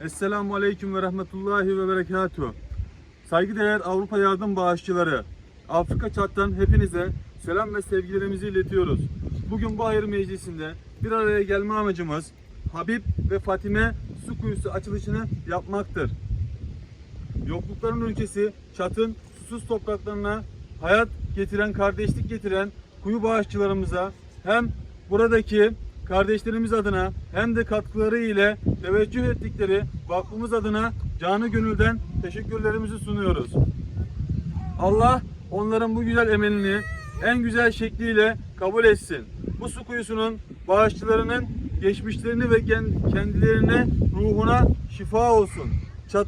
Esselamu Aleyküm ve Rahmetullahi ve Berekatuhu. Saygıdeğer Avrupa Yardım Bağışçıları, Afrika Çat'tan hepinize selam ve sevgilerimizi iletiyoruz. Bugün bu hayır meclisinde bir araya gelme amacımız Habib ve Fatime su kuyusu açılışını yapmaktır. Yoklukların ülkesi Çat'ın susuz topraklarına hayat getiren, kardeşlik getiren kuyu bağışçılarımıza hem buradaki kardeşlerimiz adına hem de katkıları ile teveccüh ettikleri vakfımız adına canı gönülden teşekkürlerimizi sunuyoruz. Allah onların bu güzel emelini en güzel şekliyle kabul etsin. Bu su kuyusunun bağışçılarının geçmişlerini ve kendilerine ruhuna şifa olsun. Çat,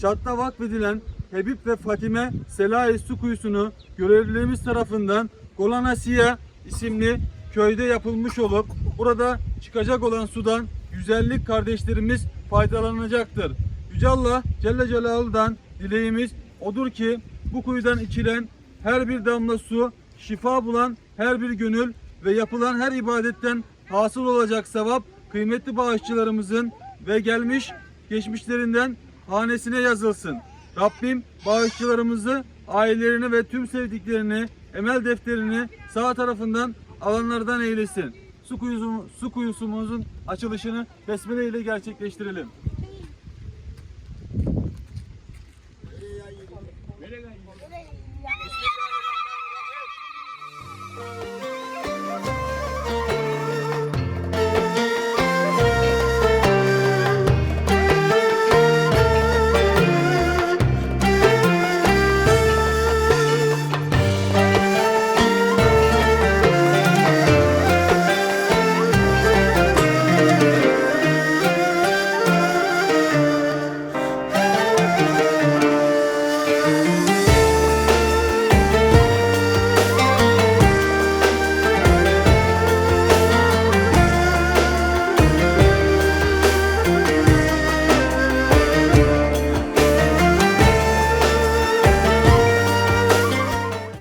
çatta vakfedilen Habib ve Fatime Selahi su kuyusunu görevlilerimiz tarafından Golanasiya isimli köyde yapılmış olup burada çıkacak olan sudan güzellik kardeşlerimiz faydalanacaktır. Yüce Allah Celle Celaluhu'dan dileğimiz odur ki bu kuyudan içilen her bir damla su, şifa bulan her bir gönül ve yapılan her ibadetten hasıl olacak sevap kıymetli bağışçılarımızın ve gelmiş geçmişlerinden hanesine yazılsın. Rabbim bağışçılarımızı, ailelerini ve tüm sevdiklerini, emel defterini sağ tarafından alanlardan eylesin su, kuyusu, su kuyusumuzun açılışını besmele ile gerçekleştirelim. Nereye